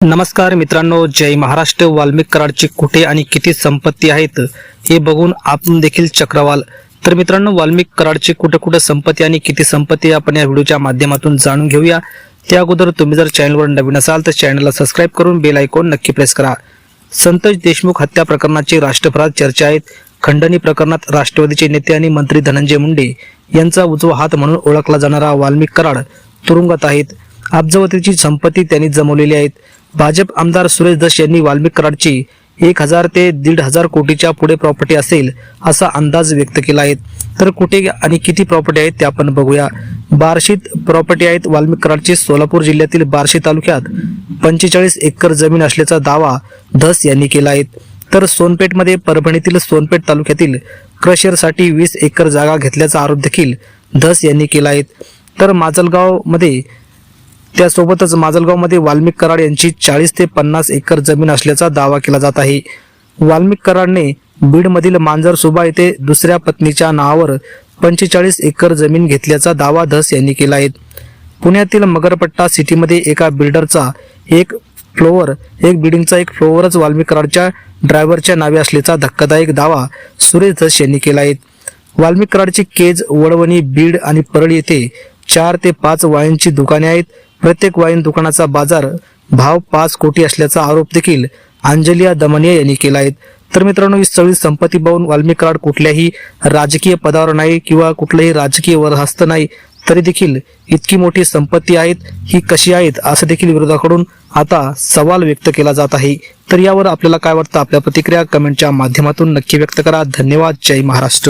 नमस्कार मित्रांनो जय महाराष्ट्र. वाल्मिक कराडची कुठे आणि किती संपत्ती आहेत हे बघून आपण देखील चक्रवाल. तर मित्रांनो वाल्मिक कराडची कुठे कुठे संपत्ती आणि किती संपत्ती आपण या व्हिडिओच्या माध्यमातून जाणून घेऊया. त्या अगोदर तुम्ही जर चॅनलवर नवीन असाल तर चॅनलला सबस्क्राईब करून बेल आयकॉन नक्की प्रेस करा. संतोष देशमुख हत्या प्रकरणाची राष्ट्रभरात चर्चा आहेत. खंडणी प्रकरणात राष्ट्रवादीचे नेते आणि मंत्री धनंजय मुंडे यांचा उजवा हात म्हणून ओळखला जाणारा वाल्मिक कराड तुरुंगात आहेत. अब्जावतीची संपत्ती त्यांनी जमवलेली आहेत. भाजप आमदार सुरेश दश यांनी वाल्मिक कराडची एक हजार ते दीड हजार कोटीच्या पुढे प्रॉपर्टी असेल असा अंदाज व्यक्त केला आहे. तर कुठे आणि किती प्रॉपर्टी आहेत ते आपण बघूया. बार्शीत प्रॉपर्टी आहेत वाल्मिक कराडची सोलापूर जिल्ह्यातील बार्शी तालुक्यात पंचेचाळीस एकर जमीन असल्याचा दावा धस यांनी केला आहे. तर सोनपेठमध्ये परभणीतील सोनपेठ तालुक्यातील क्रशरसाठी वीस एकर जागा घेतल्याचा आरोप देखील धस यांनी केला आहे. तर माजलगावमध्ये त्यासोबतच माजलगावमध्ये वाल्मिक कराड यांची चाळीस ते पन्नास एकर जमीन असल्याचा दावा केला जात आहे. वाल्मिक कराडने बीडमधील मांजर सुभा येथे दुसऱ्या पत्नीच्या नावावर पंचेचाळीस एकर जमीन घेतल्याचा दावा धस यांनी केला आहे. पुण्यातील मगरपट्टा सिटीमध्ये एका बिल्डरचा एक फ्लोअर एक बिल्डिंगचा एक फ्लोअरच वाल्मिक कराडच्या ड्रायव्हरच्या नावे असल्याचा धक्कादायक दावा सुरेश धस यांनी केला आहे. वाल्मिक कराडची केज वडवणी बीड आणि परळी येथे चार ते पाच वायांची दुकाने आहेत. प्रत्येक वाईन दुकानाचा बाजार भाव पाच कोटी असल्याचा आरोप देखील अंजलिया दमनिया यांनी केला आहे. तर मित्रांनो ही सगळी संपत्ती पाहून वाल्मिक कराड कुठल्याही राजकीय पदावर नाही किंवा कुठलंही राजकीय वरहस्त नाही तरी देखील इतकी मोठी संपत्ती आहेत ही कशी आहेत असं देखील विरोधाकडून आता सवाल व्यक्त केला जात आहे. तर यावर आपल्याला काय वाटतं? आपल्या प्रतिक्रिया कमेंटच्या माध्यमातून नक्की व्यक्त करा. धन्यवाद. जय महाराष्ट्र.